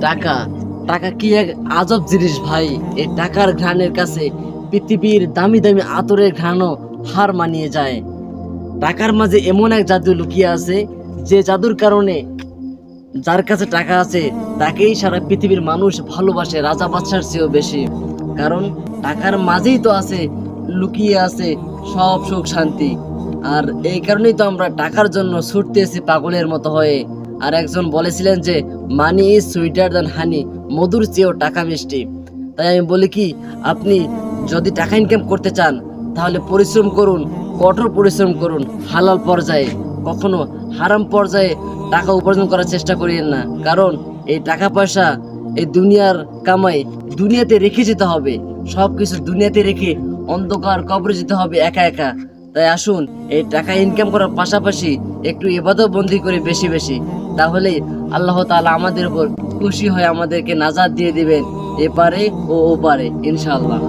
টাকা। টাকা কি এক আজব জিনিস ভাই? এই টাকার ঘ্রাণের কাছে পৃথিবীর দামি দামি আতরের ঘ্রাণও হার মানিয়ে যায়। টাকার মাঝে এমন এক জাদু লুকিয়ে আছে, যে জাদুর কারণে যার কাছে টাকা আছে, তাকেই সারা পৃথিবীর মানুষ ভালোবাসে রাজা বাদশার চেয়েও বেশি। কারণ টাকার মাঝেই তো আছে, লুকিয়ে আছে সব সুখ শান্তি। আর এই কারণেই তো আমরা টাকার জন্য ছুটতেছি পাগলের মতো হয়ে। আর একজন বলেছিলেন যে, money is sweeter than honey, মধুর চেয়েও টাকা মিষ্টি। তাই আমি বলি কি, আপনি যদি টাকা ইনকাম করতে চান, তাহলে পরিশ্রম করুন, কঠোর পরিশ্রম করুন, হালাল পর্যায়ে, কখনো হারাম পর্যায়ে টাকা উপার্জন করার চেষ্টা করিয়েন না। কারণ এই টাকা পয়সা এই দুনিয়ার কামাই দুনিয়াতে রেখে যেতে হবে। সব কিছু দুনিয়াতে রেখে অন্ধকার কবরে যেতে হবে একা একা। তাই আসুন, এই টাকা ইনকাম করার পাশাপাশি একটু এবাদত বন্দি করে বেশি বেশি। তাহলেই আল্লাহ তালা আমাদের উপর খুশি হয়ে আমাদেরকে নাজাদ দিয়ে দিবেন। এপারে ও ওপারে ইনশাআল্লাহ।